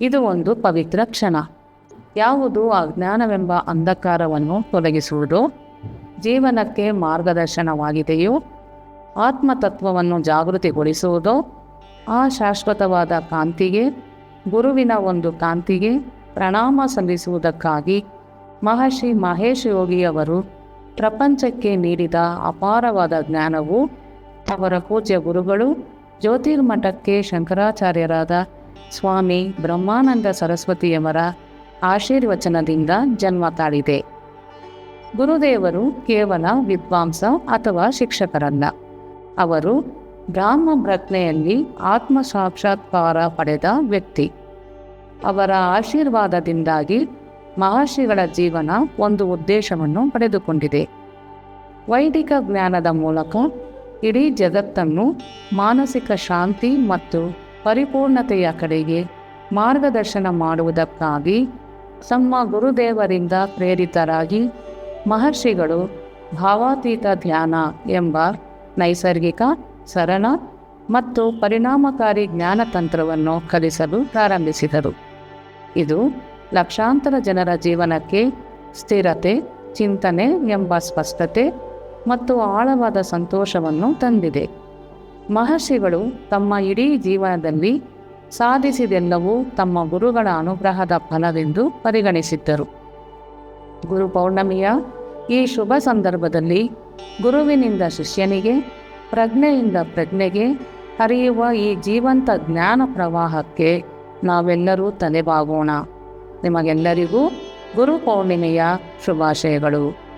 ಇದು ಒಂದು ಪವಿತ್ರ ಕ್ಷಣ. ಯಾವುದು ಅಜ್ಞಾನವೆಂಬ ಅಂಧಕಾರವನ್ನು ತೊಲಗಿಸುವುದು? ಜೀವನಕ್ಕೆ ಮಾರ್ಗದರ್ಶನವಾಗಿದೆಯೋ? ಆತ್ಮತತ್ವವನ್ನು ಜಾಗೃತಿಗೊಳಿಸುವುದು? ಆ ಶಾಶ್ವತವಾದ ಕಾಂತಿಗೆ, ಗುರುವಿನ ಒಂದು ಕಾಂತಿಗೆ ಪ್ರಣಾಮ ಸಲ್ಲಿಸುವುದಕ್ಕಾಗಿ ಮಹರ್ಷಿ ಮಹೇಶ್ ಯೋಗಿಯವರು ಪ್ರಪಂಚಕ್ಕೆ ನೀಡಿದ ಅಪಾರವಾದ ಜ್ಞಾನವು ಅವರ ಪೂಜ್ಯ ಗುರುಗಳು ಜ್ಯೋತಿರ್ಮಠಕ್ಕೆ ಶಂಕರಾಚಾರ್ಯರಾದ ಸ್ವಾಮಿ ಬ್ರಹ್ಮಾನಂದ ಸರಸ್ವತಿಯವರ ಆಶೀರ್ವಚನದಿಂದ ಜನ್ಮ ತಾಳಿದೆ. ಗುರುದೇವರು ಕೇವಲ ವಿದ್ವಾಂಸ ಅಥವಾ ಶಿಕ್ಷಕರಲ್ಲ. ಅವರು ಬ್ರಾಹ್ಮ ಪ್ರಜ್ಞೆಯಲ್ಲಿ ಆತ್ಮ ಸಾಕ್ಷಾತ್ಕಾರ ಪಡೆದ ವ್ಯಕ್ತಿ. ಅವರ ಆಶೀರ್ವಾದದಿಂದಾಗಿ ಮಹರ್ಷಿಗಳ ಜೀವನ ಒಂದು ಉದ್ದೇಶವನ್ನು ಪಡೆದುಕೊಂಡಿದೆ. ವೈದಿಕ ಜ್ಞಾನದ ಮೂಲಕ ಇಡೀ ಜಗತ್ತನ್ನು ಮಾನಸಿಕ ಶಾಂತಿ ಮತ್ತು ಪರಿಪೂರ್ಣತೆಯ ಕಡೆಗೆ ಮಾರ್ಗದರ್ಶನ ಮಾಡುವುದಕ್ಕಾಗಿ ತಮ್ಮ ಗುರುದೇವರಿಂದ ಪ್ರೇರಿತರಾಗಿ ಮಹರ್ಷಿಗಳು ಭಾವಾತೀತ ಧ್ಯಾನ ಎಂಬ ನೈಸರ್ಗಿಕ, ಸರಳ ಮತ್ತು ಪರಿಣಾಮಕಾರಿ ಜ್ಞಾನತಂತ್ರವನ್ನು ಕಲಿಸಲು ಪ್ರಾರಂಭಿಸಿದರು. ಇದು ಲಕ್ಷಾಂತರ ಜನರ ಜೀವನಕ್ಕೆ ಸ್ಥಿರತೆ, ಚಿಂತನೆ ಎಂಬ ಸ್ಪಷ್ಟತೆ ಮತ್ತು ಆಳವಾದ ಸಂತೋಷವನ್ನು ತಂದಿದೆ. ಮಹರ್ಷಿಗಳು ತಮ್ಮ ಇಡೀ ಜೀವನದಲ್ಲಿ ಸಾಧಿಸಿದೆಲ್ಲವೂ ತಮ್ಮ ಗುರುಗಳ ಅನುಗ್ರಹದ ಫಲವೆಂದು ಪರಿಗಣಿಸಿದ್ದರು. ಗುರು ಪೌರ್ಣಮಿಯ ಈ ಶುಭ ಸಂದರ್ಭದಲ್ಲಿ ಗುರುವಿನಿಂದ ಶಿಷ್ಯನಿಗೆ, ಪ್ರಜ್ಞೆಯಿಂದ ಪ್ರಜ್ಞೆಗೆ ಹರಿಯುವ ಈ ಜೀವಂತ ಜ್ಞಾನ ಪ್ರವಾಹಕ್ಕೆ ನಾವೆಲ್ಲರೂ ತಲೆಬಾಗೋಣ. ನಿಮಗೆಲ್ಲರಿಗೂ ಗುರು ಪೌರ್ಣಿಮೆಯ ಶುಭಾಶಯಗಳು.